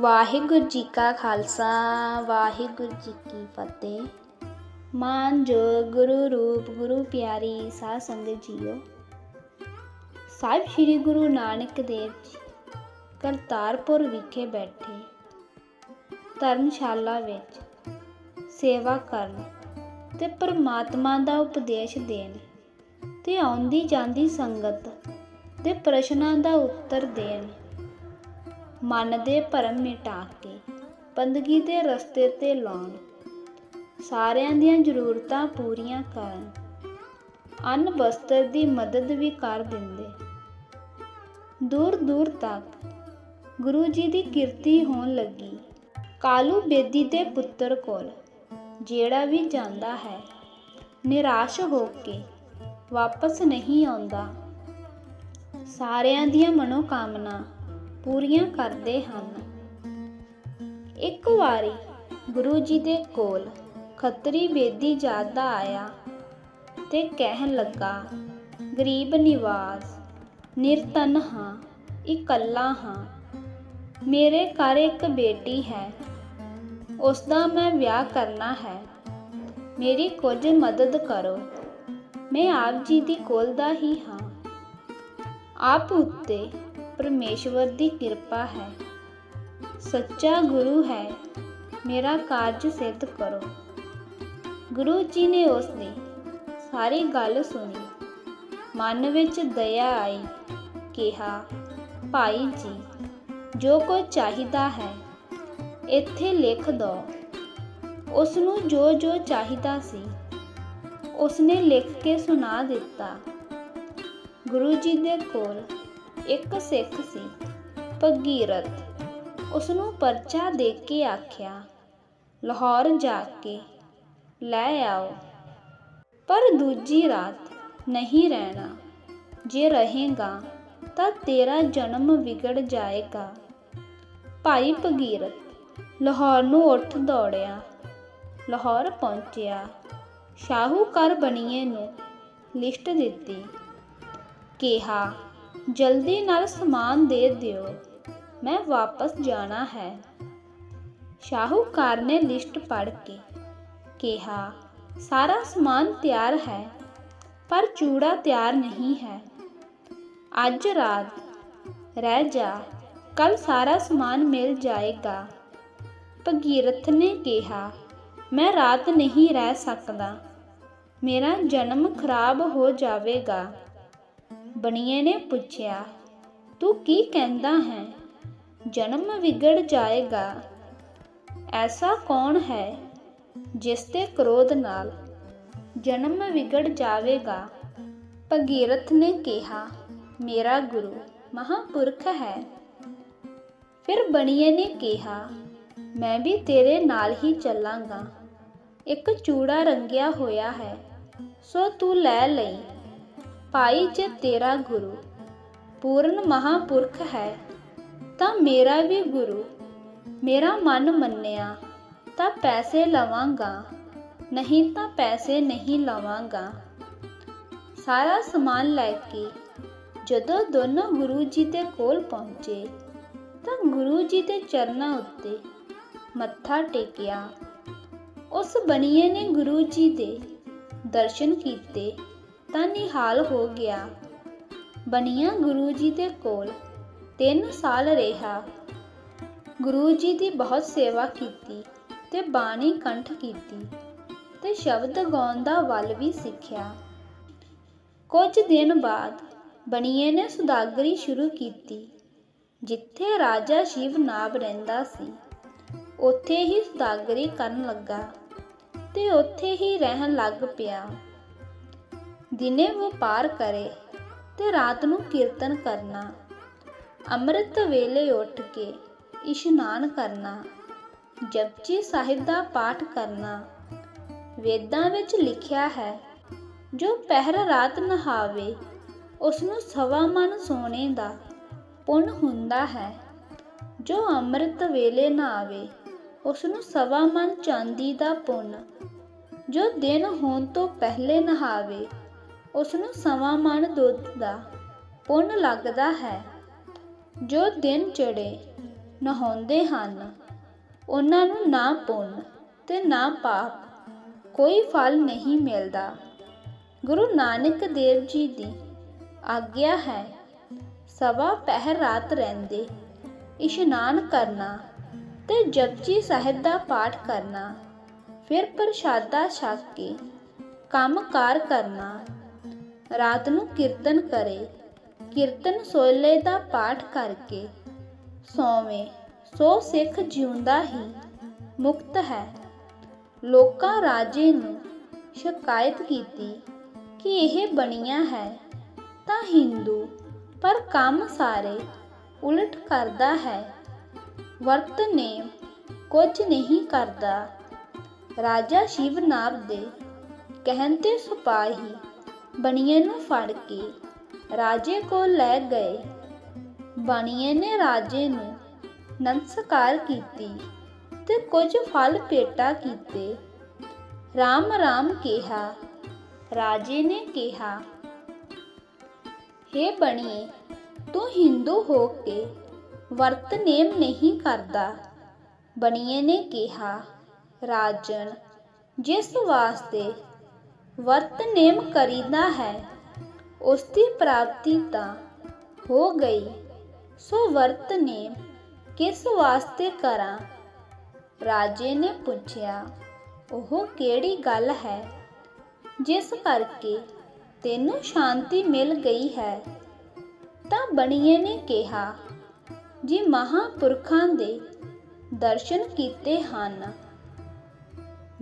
ਵਾਹਿਗੁਰੂ ਜੀ ਕਾ ਖਾਲਸਾ, ਵਾਹਿਗੁਰੂ ਜੀ ਕੀ ਫਤਿਹ। ਮਾਨਯੋਗ ਗੁਰੂ ਰੂਪ, ਗੁਰੂ ਪਿਆਰੀ, ਸਾਧ ਸੰਗਤ ਜੀਓ। ਸਾਹਿਬ ਸ੍ਰੀ ਗੁਰੂ ਨਾਨਕ ਦੇਵ ਜੀ, ਕਰਤਾਰਪੁਰ ਵਿਖੇ ਬੈਠੇ। ਧਰਮਸ਼ਾਲਾ ਵਿੱਚ ਸੇਵਾ ਕਰਨ ਤੇ ਪਰਮਾਤਮਾ ਦਾ ਉਪਦੇਸ਼ ਦੇਣ ਤੇ ਆਉਂਦੀ ਜਾਂਦੀ ਸੰਗਤ ਦੇ ਪ੍ਰਸ਼ਨਾਂ ਦਾ ਉੱਤਰ ਦੇਣ। ਮਨ ਦੇ ਭਰਮ ਮਿਟਾ ਕੇ, ਬੰਦਗੀ ਦੇ ਰਸਤੇ ਤੇ ਲਾਉਣ। ਸਾਰਿਆਂ ਦੀਆਂ ਜ਼ਰੂਰਤਾਂ ਪੂਰੀਆਂ ਕਰਨ। ਅੰਨ ਬਸਤਰ ਦੀ ਮਦਦ ਵੀ ਕਰ ਦਿੰਦੇ। ਦੂਰ ਦੂਰ ਤੱਕ ਗੁਰੂ ਜੀ ਦੀ ਕਿਰਤੀ ਹੋਣ ਲੱਗੀ। ਕਾਲੂ ਬੇਦੀ ਦੇ ਪੁੱਤਰ ਕੋਲ, ਜਿਹੜਾ ਵੀ ਜਾਂਦਾ ਹੈ, ਨਿਰਾਸ਼ ਹੋ ਕੇ ਵਾਪਸ ਨਹੀਂ ਆਉਂਦਾ। ਸਾਰਿਆਂ ਦੀਆਂ ਮਨੋਕਾਮਨਾ ਪੂਰੀਆਂ ਕਰਦੇ ਹਨ। ਇੱਕ ਵਾਰੀ ਗੁਰੂ ਜੀ ਦੇ ਕੋਲ ਖੱਤਰੀ ਬੇਦੀ ਜਾਦਾ ਆਇਆ ਤੇ ਕਹਿਣ ਲੱਗਾ, ਗਰੀਬ ਨਿਵਾਸ ਨਿਰਤਨ ਹਾਂ, ਇਕੱਲਾ ਹਾਂ। ਮੇਰੇ ਘਰ ਇੱਕ ਬੇਟੀ ਹੈ ਉਸ ਦਾ ਮੈਂ ਵਿਆਹ ਕਰਨਾ ਹੈ। ਮੇਰੀ ਕੁਝ ਮਦਦ ਕਰੋ। ਮੈਂ ਆਪ ਜੀ ਦੀ ਕੋਲ ਦਾ ਹੀ ਹਾਂ। ਆਪ ਉੱਤੇ ਪਰਮੇਸ਼ਵਰ ਦੀ ਕਿਰਪਾ ਹੈ। ਸੱਚਾ ਗੁਰੂ ਹੈ। ਮੇਰਾ ਕਾਰਜ ਸਿੱਧ ਕਰੋ। ਗੁਰੂ ਜੀ ਨੇ ਉਸ ਦੀ ਸਾਰੀ ਗੱਲ ਸੁਣੀ। ਮਨ ਵਿੱਚ ਦਇਆ ਆਈ। ਕਿਹਾ, ਭਾਈ ਜੀ, ਜੋ ਕੋਈ ਚਾਹੀਦਾ ਹੈ, ਇੱਥੇ ਲਿਖ ਦੋ। ਉਸ ਨੂੰ ਜੋ ਜੋ ਚਾਹੀਦਾ ਸੀ, ਉਸਨੇ ਲਿਖ ਕੇ ਸੁਣਾ ਦਿੱਤਾ। ਗੁਰੂ ਜੀ ਦੇ ਕੋਲ ਇੱਕ ਸਿੱਖ ਸੀ, ਭਗੀਰਥ। ਉਸ ਨੂੰ ਪਰਚਾ ਦੇ ਕੇ ਆਖਿਆ, ਲਾਹੌਰ ਜਾ ਕੇ ਲੈ ਆਓ। ਪਰ ਦੂਜੀ ਰਾਤ ਨਹੀਂ ਰਹਿਣਾ। ਜੇ ਰਹੇਗਾ ਤਾਂ ਤੇਰਾ ਜਨਮ ਵਿਗੜ ਜਾਏਗਾ। ਭਾਈ ਭਗੀਰਥ ਲਾਹੌਰ ਨੂੰ ਉੱਠ ਦੌੜਿਆ। ਲਾਹੌਰ ਪਹੁੰਚਿਆ। ਸ਼ਾਹੂਕਾਰ ਬਣੀਏ ਨੂੰ ਲਿਸਟ ਦਿੱਤੀ। ਕਿਹਾ ਜਲਦੀ ਨਾਲ ਸਮਾਨ ਦੇ ਦਿਓ। ਮੈਂ ਵਾਪਸ ਜਾਣਾ ਹੈ। ਸ਼ਾਹੂਕਾਰ ਨੇ ਲਿਸਟ ਪੜ੍ਹ ਕੇ ਕਿਹਾ, ਸਾਰਾ ਸਮਾਨ ਤਿਆਰ ਹੈ, ਪਰ ਚੂੜਾ ਤਿਆਰ ਨਹੀਂ ਹੈ। ਅੱਜ ਰਾਤ ਰਹਿ ਜਾ ਕੱਲ ਸਾਰਾ ਸਮਾਨ ਮਿਲ ਜਾਏਗਾ। ਭਗੀਰਥ ਨੇ ਕਿਹਾ, ਮੈਂ ਰਾਤ ਨਹੀਂ ਰਹਿ ਸਕਦਾ। ਮੇਰਾ ਜਨਮ ਖਰਾਬ ਹੋ ਜਾਵੇਗਾ। ਬਣੀਏ ਨੇ ਪੁੱਛਿਆ, ਤੂੰ ਕੀ ਕਹਿੰਦਾ ਹੈ? ਜਨਮ ਵਿਗੜ ਜਾਏਗਾ। ਐਸਾ ਕੌਣ ਹੈ ਜਿਸ ਤੇ ਕ੍ਰੋਧ ਨਾਲ ਜਨਮ ਵਿਗੜ ਜਾਵੇਗਾ? ਭਗੀਰਥ ਨੇ ਕਿਹਾ, ਮੇਰਾ ਗੁਰੂ ਮਹਾਪੁਰਖ ਹੈ। ਫਿਰ ਬਣੀਏ ਨੇ ਕਿਹਾ, ਮੈਂ ਵੀ ਤੇਰੇ ਨਾਲ ਹੀ ਚੱਲਾਂਗਾ। ਇੱਕ ਚੂੜਾ ਰੰਗਿਆ ਹੋਇਆ ਹੈ, ਸੋ ਤੂੰ ਲੈ ਲਈ। ਭਾਈ ਜੇ ਤੇਰਾ ਗੁਰੂ ਪੂਰਨ ਮਹਾਪੁਰਖ ਹੈ, ਤਾਂ ਮੇਰਾ ਵੀ ਗੁਰੂ। ਮੇਰਾ ਮਨ ਮੰਨਿਆ ਤਾਂ ਪੈਸੇ ਲਵਾਂਗਾ, ਨਹੀਂ ਤਾਂ ਪੈਸੇ ਨਹੀਂ ਲਵਾਂਗਾ। ਸਾਰਾ ਸਮਾਨ ਲੈ ਕੇ ਜਦੋਂ ਦੋਨੋਂ ਗੁਰੂ ਜੀ ਦੇ ਕੋਲ ਪਹੁੰਚੇ, ਤਾਂ ਗੁਰੂ ਜੀ ਦੇ ਚਰਨਾਂ ਉੱਤੇ ਮੱਥਾ ਟੇਕਿਆ। ਉਸ ਬਣੀਏ ਨੇ ਗੁਰੂ ਜੀ ਦੇ ਦਰਸ਼ਨ ਕੀਤੇ। ਤਾਂ ਨਿਹਾਲ ਹੋ ਗਿਆ। ਬਣੀਆ ਗੁਰੂ ਜੀ ਦੇ ਕੋਲ 3 ਸਾਲ ਰਿਹਾ। ਗੁਰੂ ਜੀ ਦੀ ਬਹੁਤ ਸੇਵਾ ਕੀਤੀ ਤੇ ਬਾਣੀ ਕੰਠ ਕੀਤੀ ਤੇ ਸ਼ਬਦ ਗਾਉਣ ਦਾ ਵੱਲ ਵੀ ਸਿੱਖਿਆ। ਕੁਝ ਦਿਨ ਬਾਅਦ ਬਣੀਏ ਨੇ ਸੁਦਾਗਰੀ ਸ਼ੁਰੂ ਕੀਤੀ, ਜਿੱਥੇ ਰਾਜਾ ਸ਼ਿਵ ਨਾਬ ਰਹਿੰਦਾ ਸੀ। ਉੱਥੇ ਹੀ ਸੁਦਾਗਰੀ ਕਰਨ ਲੱਗਾ ਤੇ ਉੱਥੇ ਹੀ ਰਹਿਣ ਲੱਗ ਪਿਆ। ਦਿਨੇ ਵਪਾਰ ਕਰੇ ਤੇ ਰਾਤ ਨੂੰ ਕੀਰਤਨ ਕਰਨਾ। ਅੰਮ੍ਰਿਤ ਵੇਲੇ ਉੱਠ ਕੇ ਇਸ਼ਨਾਨ ਕਰਨਾ। ਜਪਜੀ ਸਾਹਿਬ ਦਾ ਪਾਠ ਕਰਨਾ। ਵੇਦਾਂ ਵਿੱਚ ਲਿਖਿਆ ਹੈ, ਜੋ ਪਹਿਰ ਰਾਤ ਨਹਾਵੇ ਉਸ ਨੂੰ ਸਵਾ ਮਨ ਸੋਨੇ ਦਾ ਪੁੰਨ ਹੁੰਦਾ ਹੈ। ਜੋ ਅੰਮ੍ਰਿਤ ਵੇਲੇ ਨਹਾਵੇ ਉਸ ਨੂੰ ਸਵਾ ਮਨ ਚਾਂਦੀ ਦਾ ਪੁੰਨ। ਜੋ ਦਿਨ ਹੋਣ ਤੋਂ ਪਹਿਲੇ ਨਹਾਵੇ ਉਸ ਨੂੰ ਸਵਾ ਮਨ ਦੁੱਧ ਦਾ ਪੁੰਨ ਲੱਗਦਾ ਹੈ। ਜੋ ਦਿਨ ਚੜੇ ਨਹਾਉਂਦੇ ਹਨ, ਉਹਨਾਂ ਨੂੰ ਨਾ ਪੁੰਨ ਤੇ ਨਾ ਪਾਪ, ਕੋਈ ਫਲ ਨਹੀਂ ਮਿਲਦਾ। ਗੁਰੂ ਨਾਨਕ ਦੇਵ ਜੀ ਦੀ ਆਗਿਆ ਹੈ, ਸਵਾ ਪਹਿਰ ਰਾਤ ਰਹਿੰਦੇ, ਇਸ਼ਨਾਨ ਕਰਨਾ ਤੇ ਜਪਜੀ ਸਾਹਿਬ ਦਾ ਪਾਠ ਕਰਨਾ, ਫਿਰ ਪ੍ਰਸ਼ਾਦਾ ਛਕ ਕੇ ਕੰਮਕਾਰ ਕਰਨਾ ਰਾਤ ਨੂੰ ਕੀਰਤਨ ਕਰੇ। ਕੀਰਤਨ ਸੋਲੇ ਦਾ ਪਾਠ ਕਰਕੇ ਸੋਵੇਂ, ਸੋ ਸਿੱਖ ਜਿਉਂਦਾ ਹੀ ਮੁਕਤ ਹੈ। ਲੋਕਾਂ ਰਾਜੇ ਨੂੰ ਸ਼ਿਕਾਇਤ ਕੀਤੀ ਕਿ ਇਹ ਬਣੀਆਂ ਹੈ ਤਾਂ ਹਿੰਦੂ ਪਰ ਕੰਮ ਸਾਰੇ ਉਲਟ ਕਰਦਾ ਹੈ। ਵਰਤ ਨੇਮ ਕੁਝ ਨਹੀਂ ਕਰਦਾ। ਰਾਜਾ ਸ਼ਿਵਨਾਬ ਦੇ ਕਹਿਣ ਤੇ ਸਿਪਾਹੀ ਬਣੀਏ ਨੂੰ ਫੜ ਕੇ, ਰਾਜੇ ਕੋਲ ਲੈ ਗਏ। ਬਣੀਏ ਨੇ ਰਾਜੇ ਨੂੰ ਨਮਸਕਾਰ ਕੀਤੀ ਤੇ ਕੁਝ ਫਲ ਪੇਟਾ ਕੀਤੇ। ਰਾਮ ਰਾਮ ਕਿਹਾ, ਰਾਜੇ ਨੇ ਕਿਹਾ हे ਬਣੀਏ, ਤੂੰ ਹਿੰਦੂ ਹੋ ਕੇ ਵਰਤ ਨੇਮ ਨਹੀਂ ਕਰਦਾ। ਬਣੀਏ ਨੇ ਕਿਹਾ, ਰਾਜਨ, ਜਿਸ ਵਾਸਤੇ ਵਰਤ ਨੇਮ ਕਰੀਦਾ ਹੈ ਉਸ ਦੀ ਪ੍ਰਾਪਤੀ ਤਾਂ ਹੋ ਗਈ। ਸੋ ਵਰਤ ਨੇਮ ਕਿਸ ਵਾਸਤੇ ਕਰਾਂ? ਰਾਜੇ ਨੇ ਪੁੱਛਿਆ, ਉਹ ਕਿਹੜੀ ਗੱਲ ਹੈ ਜਿਸ ਕਰਕੇ ਤੈਨੂੰ ਸ਼ਾਂਤੀ ਮਿਲ ਗਈ ਹੈ? ਤਾਂ ਬਣੀਏ ਨੇ ਕਿਹਾ, ਜੀ ਮਹਾਪੁਰਖਾਂ ਦੇ ਦਰਸ਼ਨ ਕੀਤੇ ਹਨ,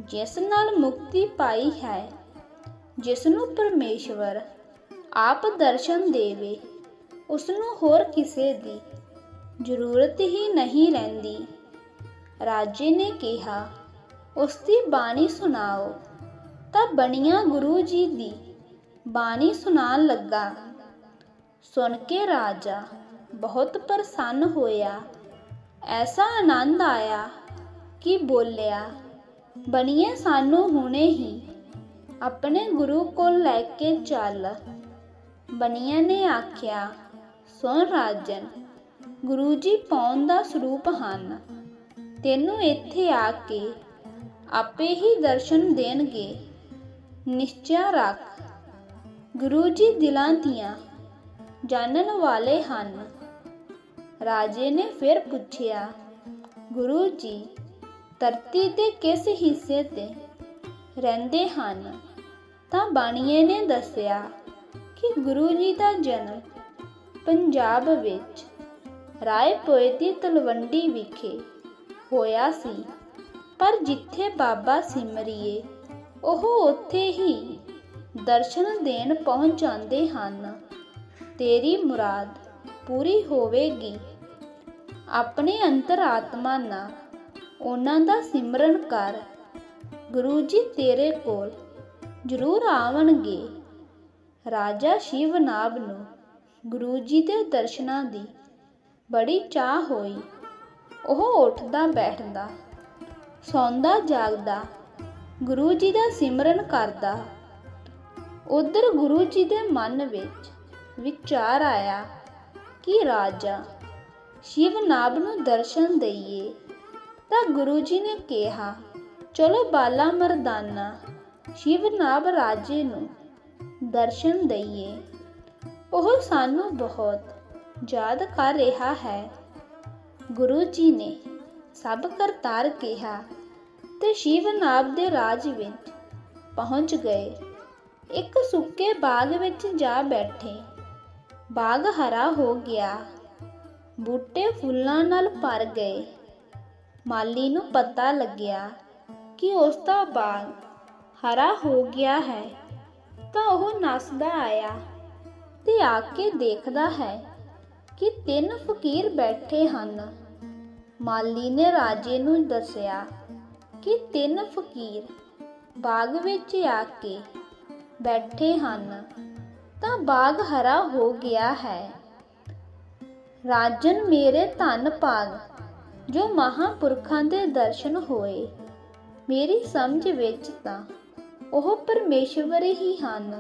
ਜਿਸ ਨਾਲ ਮੁਕਤੀ ਪਾਈ ਹੈ ਜਿਸ ਨੂੰ ਪਰਮੇਸ਼ਵਰ ਆਪ ਦਰਸ਼ਨ ਦੇਵੇ ਉਸ ਨੂੰ ਹੋਰ ਕਿਸੇ ਦੀ ਜ਼ਰੂਰਤ ਹੀ ਨਹੀਂ ਰਹਿੰਦੀ। ਰਾਜੇ ਨੇ ਕਿਹਾ ਉਸ ਦੀ ਬਾਣੀ ਸੁਣਾਓ। ਤਾਂ ਬਣੀਆਂ ਗੁਰੂ ਜੀ ਦੀ ਬਾਣੀ ਸੁਣਾਉਣ ਲੱਗਾ। ਸੁਣ ਕੇ ਰਾਜਾ ਬਹੁਤ ਪ੍ਰਸੰਨ ਹੋਇਆ। ਐਸਾ ਆਨੰਦ ਆਇਆ ਕਿ ਬੋਲਿਆ ਬਣੀਏ ਸਾਨੂੰ ਹੁਣੇ ਹੀ ਆਪਣੇ ਗੁਰੂ ਕੋਲ ਲੈ ਕੇ ਚੱਲ। ਬਣੀਏ ਨੇ ਆਖਿਆ, ਸੁਣ ਰਾਜਨ, ਗੁਰੂ ਜੀ ਪੌਣ ਦਾ ਸਰੂਪ ਹਨ। ਤੈਨੂੰ ਇੱਥੇ ਆ ਕੇ ਆਪੇ ਹੀ ਦਰਸ਼ਨ ਦੇਣਗੇ। ਨਿਸ਼ਚੈ ਰੱਖ, ਗੁਰੂ ਜੀ ਦਿਲਾਂ ਦੀਆਂ ਜਾਣਨ ਵਾਲੇ ਹਨ। ਰਾਜੇ ਨੇ ਫਿਰ ਪੁੱਛਿਆ, ਗੁਰੂ ਜੀ, ਧਰਤੀ ਦੇ ਕਿਸ ਹਿੱਸੇ ਤੇ ਰਹਿੰਦੇ ਹਨ? ਤਾਂ ਬਾਣੀਏ ਨੇ ਦੱਸਿਆ ਕਿ ਗੁਰੂ ਜੀ ਦਾ ਜਨਮ ਪੰਜਾਬ ਵਿੱਚ ਰਾਏਪੁਰੇ ਦੀ ਤਲਵੰਡੀ ਵਿਖੇ ਹੋਇਆ ਸੀ। ਪਰ ਜਿੱਥੇ ਬਾਬਾ ਸਿਮਰਿਏ, ਉਹ ਉੱਥੇ ਹੀ ਦਰਸ਼ਨ ਦੇਣ ਪਹੁੰਚ ਜਾਂਦੇ ਹਨ। ਤੇਰੀ ਮੁਰਾਦ ਪੂਰੀ ਹੋਵੇਗੀ। ਆਪਣੇ ਅੰਤਰਾਤਮਾ ਨਾਲ ਉਹਨਾਂ ਦਾ ਸਿਮਰਨ ਕਰ। ਗੁਰੂ ਜੀ ਤੇਰੇ ਕੋਲ ਜ਼ਰੂਰ ਆਵਣਗੇ। ਰਾਜਾ ਸ਼ਿਵਨਾਬ ਨੂੰ ਗੁਰੂ ਜੀ ਦੇ ਦਰਸ਼ਨਾਂ ਦੀ ਬੜੀ ਚਾਹ ਹੋਈ। ਉਹ ਉੱਠਦਾ ਬੈਠਦਾ, ਸੌਂਦਾ ਜਾਗਦਾ, ਗੁਰੂ ਜੀ ਦਾ ਸਿਮਰਨ ਕਰਦਾ। ਉਧਰ ਗੁਰੂ ਜੀ ਦੇ ਮਨ ਵਿੱਚ ਵਿਚਾਰ ਆਇਆ ਕਿ ਰਾਜਾ ਸ਼ਿਵਨਾਬ ਨੂੰ ਦਰਸ਼ਨ ਦਈਏ। ਤਾਂ ਗੁਰੂ ਜੀ ਨੇ ਕਿਹਾ, ਚਲੋ ਬਾਲਾ ਮਰਦਾਨਾ ਸ਼ਿਵਨਾਭ ਰਾਜੇ ਨੂੰ ਦਰਸ਼ਨ ਦਈਏ। ਉਹ ਸਾਨੂੰ ਬਹੁਤ ਯਾਦ ਕਰ ਰਿਹਾ ਹੈ। ਗੁਰੂ ਜੀ ਨੇ ਸਭ ਕਰਤਾਰ ਕਿਹਾ ਤੇ ਸ਼ਿਵਨਾਬ ਦੇ ਰਾਜ ਵਿੱਚ ਪਹੁੰਚ ਗਏ। ਇੱਕ ਸੁੱਕੇ ਬਾਗ ਵਿੱਚ ਜਾ ਬੈਠੇ। ਬਾਗ ਹਰਾ ਹੋ ਗਿਆ। ਬੂਟੇ ਫੁੱਲਾਂ ਨਾਲ ਭਰ ਗਏ। ਮਾਲੀ ਨੂੰ ਪਤਾ ਲੱਗਿਆ ਕਿ ਉਸ ਦਾ ਬਾਗ ਹਰਾ ਹੋ ਗਿਆ ਹੈ, ਤਾਂ ਉਹ ਨੱਸਦਾ ਆਇਆ ਤੇ ਆ ਕੇ ਦੇਖਦਾ ਹੈ ਕਿ ਤਿੰਨ ਫਕੀਰ ਬੈਠੇ ਹਨ। ਮਾਲੀ ਨੇ ਰਾਜੇ ਨੂੰ ਦੱਸਿਆ ਕਿ ਤਿੰਨ ਫਕੀਰ ਬਾਗ ਵਿੱਚ ਆ ਕੇ ਬੈਠੇ ਹਨ, ਤਾਂ ਬਾਗ ਹਰਾ ਹੋ ਗਿਆ ਹੈ। ਰਾਜਨ ਮੇਰੇ ਧੰਨ ਭਾਗ, ਜੋ ਮਹਾਪੁਰਖਾਂ ਦੇ ਦਰਸ਼ਨ ਹੋਏ, ਮੇਰੀ ਸਮਝ ਵਿੱਚ ਤਾਂ ਉਹ ਪਰਮੇਸ਼ਵਰ ਹੀ ਹਨ।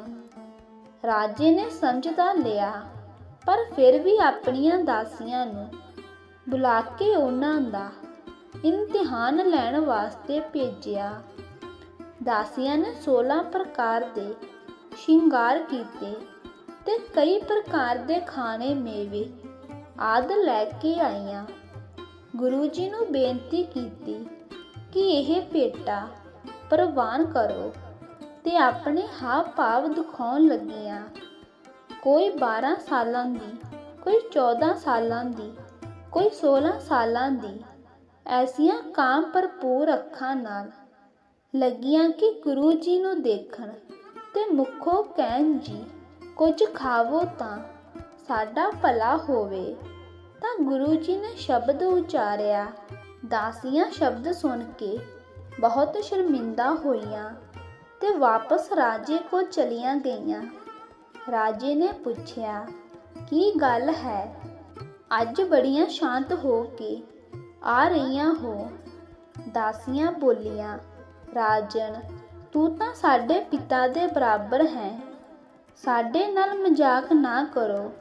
ਰਾਜੇ ਨੇ ਸਮਝਦਾ ਲਿਆ, ਪਰ ਫਿਰ ਵੀ ਆਪਣੀਆਂ ਦਾਸੀਆਂ ਨੂੰ ਬੁਲਾ ਕੇ ਉਹਨਾਂ ਦਾ ਇਮਤਿਹਾਨ ਲੈਣ ਵਾਸਤੇ ਭੇਜਿਆ। ਦਾਸੀਆਂ ਨੇ 16 ਪ੍ਰਕਾਰ ਦੇ ਸ਼ਿੰਗਾਰ ਕੀਤੇ ਤੇ ਕਈ ਪ੍ਰਕਾਰ ਦੇ ਖਾਣੇ ਮੇਵੇ ਆਦ ਲੈ ਕੇ ਆਈਆਂ। ਗੁਰੂ ਜੀ ਨੂੰ ਬੇਨਤੀ ਕੀਤੀ ਕਿ ਇਹ ਭੇਟਾ ਪ੍ਰਵਾਨ ਕਰੋ। ਤੇ ਆਪਣੇ ਹਾਵ ਭਾਵ ਦਿਖਾਉਣ ਲੱਗੀਆਂ। ਕੋਈ 12 ਸਾਲਾਂ ਦੀ, ਕੋਈ 14 ਸਾਲਾਂ ਦੀ, ਕੋਈ 16 ਸਾਲਾਂ ਦੀ, ਐਸੀਆਂ ਕਾਮ ਭਰਪੂਰ ਅੱਖਾਂ ਨਾਲ ਲੱਗੀਆਂ ਕਿ ਗੁਰੂ ਜੀ ਨੂੰ ਦੇਖਣ ਤੇ ਮੁਖੋਂ ਕਹਿਣ, ਜੀ, ਕੁਝ ਖਾਵੋ ਤਾਂ ਸਾਡਾ ਭਲਾ ਹੋਵੇ। ਤਾਂ ਗੁਰੂ ਜੀ ਨੇ ਸ਼ਬਦ ਉਚਾਰਿਆ। ਦਾਸੀਆਂ ਸ਼ਬਦ ਸੁਣ ਕੇ ਬਹੁਤ ਸ਼ਰਮਿੰਦਾ ਹੋਈਆਂ। ਤੇ ਵਾਪਸ ਰਾਜੇ ਕੋਲ ਚਲੀਆਂ ਗਈਆਂ। ਰਾਜੇ ਨੇ ਪੁੱਛਿਆ, ਕੀ ਗੱਲ ਹੈ? ਅੱਜ ਬੜੀਆਂ ਸ਼ਾਂਤ ਹੋ ਕੇ ਆ ਰਹੀਆਂ ਹੋ? ਦਾਸੀਆਂ ਬੋਲੀਆਂ, ਰਾਜਨ, ਤੂੰ ਤਾਂ ਸਾਡੇ ਪਿਤਾ ਦੇ ਬਰਾਬਰ ਹੈ। ਸਾਡੇ ਨਾਲ ਮਜ਼ਾਕ ਨਾ ਕਰੋ।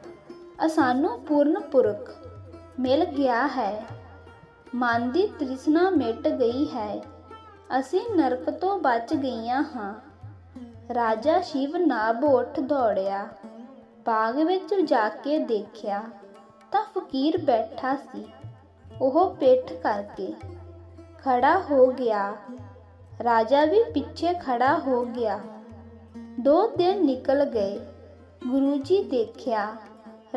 ਅਸਾਨੂੰ ਪੂਰਨ ਪੁਰਖ ਮਿਲ ਗਿਆ ਹੈ। ਮਨ ਦੀ ਤ੍ਰਿਸ਼ਨਾ ਮਿਟ ਗਈ ਹੈ। ਅਸੀਂ ਨਰਕ ਤੋਂ ਬਚ ਗਈਆਂ ਹਾਂ। ਰਾਜਾ ਸ਼ਿਵ ਨਾਭ ਉੱਠ ਦੌੜਿਆ। ਬਾਗ ਵਿੱਚ ਜਾ ਕੇ ਦੇਖਿਆ ਤਾਂ ਫਕੀਰ ਬੈਠਾ ਸੀ। ਉਹ ਪਿੱਠ ਕਰਕੇ ਖੜਾ ਹੋ ਗਿਆ। ਰਾਜਾ ਵੀ ਪਿੱਛੇ ਖੜਾ ਹੋ ਗਿਆ। ਦੋ ਦਿਨ ਨਿਕਲ ਗਏ। ਗੁਰੂ ਜੀ ਦੇਖਿਆ,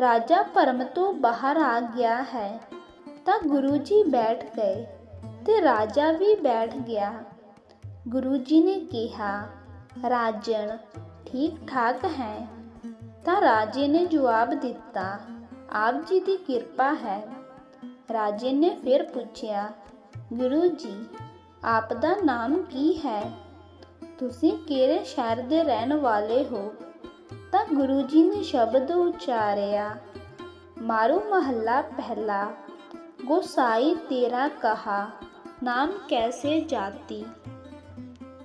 ਰਾਜਾ ਭਰਮ ਤੋਂ ਬਾਹਰ ਆ ਗਿਆ ਹੈ ਤਾਂ ਗੁਰੂ ਜੀ ਬੈਠ ਗਏ। ਤੇ ਰਾਜਾ ਵੀ ਬੈਠ ਗਿਆ। ਗੁਰੂ ਜੀ ਨੇ ਕਿਹਾ, ਰਾਜਣ ਠੀਕ ਠਾਕ ਹੈ। ਤਾਂ ਰਾਜੇ ਨੇ ਜਵਾਬ ਦਿੱਤਾ, ਆਪ ਜੀ ਦੀ ਕਿਰਪਾ ਹੈ। ਰਾਜੇ ਨੇ ਫਿਰ ਪੁੱਛਿਆ, ਗੁਰੂ ਜੀ, ਆਪ ਦਾ ਨਾਮ ਕੀ ਹੈ? ਤੁਸੀਂ ਕਿਹੜੇ ਸ਼ਹਿਰ ਦੇ ਰਹਿਣ ਵਾਲੇ ਹੋ? ਤਾਂ ਗੁਰੂ ਜੀ ਨੇ ਸ਼ਬਦ ਉਚਾਰਿਆ, ਮਾਰੂ ਮਹੱਲਾ ਪਹਿਲਾ गोसाई तेरा कहा नाम कैसे जाती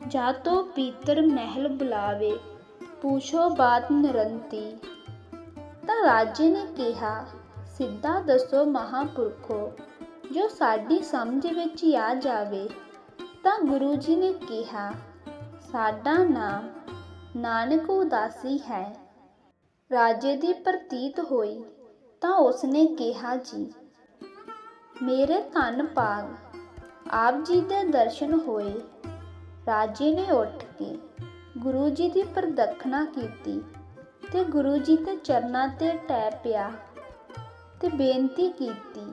जा तो पीतर महल बुलावे पूछो बात निरंती ਤਾਂ ਰਾਜੇ ਨੇ ਕਿਹਾ ਸਿੱਧਾ ਦੱਸੋ ਮਹਾਪੁਰਖੋ ਜੋ ਸਾਡੀ ਸਮਝ ਵਿੱਚ ਹੀ ਆ ਜਾਵੇ ਤਾਂ ਗੁਰੂ ਜੀ ਨੇ ਕਿਹਾ ਸਾਡਾ ਨਾਮ ਨਾਨਕ ਉਦਾਸੀ ਹੈ ਰਾਜੇ ਦੀ ਪ੍ਰਤੀਤ ਹੋਈ ਤਾਂ ਉਸਨੇ ਕਿਹਾ ਜੀ ਮੇਰੇ ਧੰਨ ਭਾਗ। ਆਪ ਜੀ ਦੇ ਦਰਸ਼ਨ ਹੋਏ। ਰਾਜੇ ਨੇ ਉੱਠ ਕੇ ਗੁਰੂ ਜੀ ਦੀ ਪ੍ਰਦਖਣਾ ਕੀਤੀ ਤੇ ਗੁਰੂ ਜੀ ਦੇ ਚਰਨਾਂ ਤੇ ਟੈ ਪਿਆ ਤੇ ਬੇਨਤੀ ਕੀਤੀ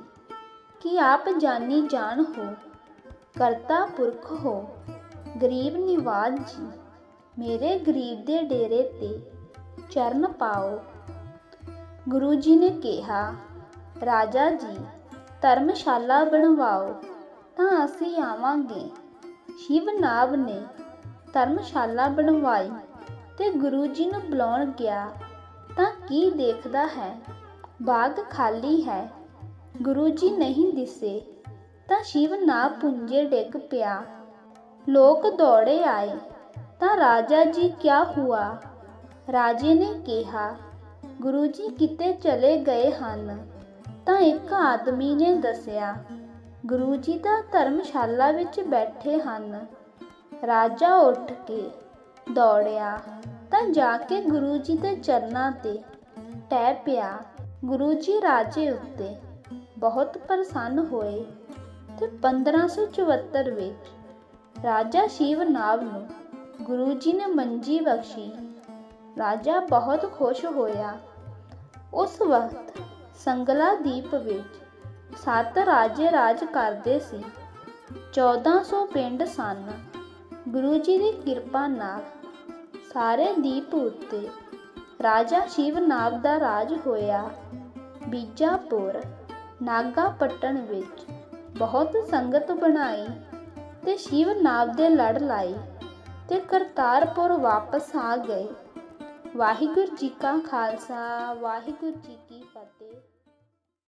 ਕਿ ਆਪ ਜਾਨੀ ਜਾਣ ਹੋ, ਕਰਤਾ ਪੁਰਖ ਹੋ, ਗਰੀਬ ਨਿਵਾਜ ਜੀ, ਮੇਰੇ ਗਰੀਬ ਦੇ ਡੇਰੇ ਤੇ ਚਰਨ ਪਾਓ। ਗੁਰੂ ਜੀ ਨੇ ਕਿਹਾ, ਰਾਜਾ ਜੀ ਧਰਮਸ਼ਾਲਾ ਬਣਵਾਓ, ਤਾਂ ਅਸੀਂ ਆਵਾਂਗੇ। ਸ਼ਿਵ ਨਾਭ ਨੇ ਧਰਮਸ਼ਾਲਾ ਬਣਵਾਈ ਤੇ ਗੁਰੂ ਜੀ ਨੂੰ ਬੁਲਾਉਣ ਗਿਆ, ਤਾਂ ਕੀ ਦੇਖਦਾ ਹੈ? ਬਾਗ ਖਾਲੀ ਹੈ। ਗੁਰੂ ਜੀ ਨਹੀਂ ਦਿਸੇ, ਤਾਂ ਸ਼ਿਵ ਨਾ ਪੁੰਜੇ ਡਿੱਗ ਪਿਆ। ਲੋਕ ਦੌੜੇ ਆਏ, ਤਾਂ ਰਾਜਾ ਜੀ ਕਿਆ ਹੁਆ? ਰਾਜੇ ਨੇ ਕਿਹਾ, ਗੁਰੂ ਜੀ ਕਿਤੇ ਚਲੇ ਗਏ ਹਨ? ਤਾਂ ਇੱਕ ਆਦਮੀ ਨੇ ਦੱਸਿਆ, ਗੁਰੂ ਜੀ ਦਾ ਧਰਮਸ਼ਾਲਾ ਵਿੱਚ ਬੈਠੇ ਹਨ। ਰਾਜਾ ਉੱਠ ਕੇ ਦੌੜਿਆ, ਤਾਂ ਜਾ ਕੇ ਗੁਰੂ ਜੀ ਦੇ ਚਰਨਾਂ ਤੇ ਟੈ ਪਿਆ। ਗੁਰੂ ਜੀ ਰਾਜੇ ਉੱਤੇ ਬਹੁਤ ਪ੍ਰਸੰਨ ਹੋਏ ਤੇ 1574 ਵਿੱਚ ਰਾਜਾ ਸ਼ਿਵ ਨਾਭ ਨੂੰ ਗੁਰੂ ਜੀ ਨੇ ਮੰਜੀ ਬਖਸ਼ੀ। ਰਾਜਾ ਬਹੁਤ ਖੁਸ਼ ਹੋਇਆ। ਉਸ ਵਕਤ ਸੰਗਲਾ ਦੀਪ ਵਿੱਚ ਸੱਤ ਰਾਜੇ ਰਾਜ ਕਰਦੇ ਸੀ। 1400 ਪਿੰਡ ਸਨ। ਗੁਰੂ ਜੀ ਦੀ ਕਿਰਪਾ ਨਾਲ ਸਾਰੇ ਦੀਪ ਉੱਤੇ ਰਾਜਾ ਸ਼ਿਵ ਨਾਗ ਦਾ ਰਾਜ ਹੋਇਆ। ਬੀਜਾਪੁਰ, ਨਾਗਾਪਟਨ ਵਿੱਚ ਬਹੁਤ ਸੰਗਤ ਬਣਾਈ ਤੇ ਸ਼ਿਵ ਨਾਗ ਦੇ ਲੜ ਲਾਈ ਤੇ ਕਰਤਾਰਪੁਰ ਵਾਪਸ ਆ ਗਏ। ਵਾਹਿਗੁਰੂ ਜੀ ਕਾ ਖਾਲਸਾ, ਵਾਹਿਗੁਰੂ ਜੀ ਕੀ ਫਤਿਹ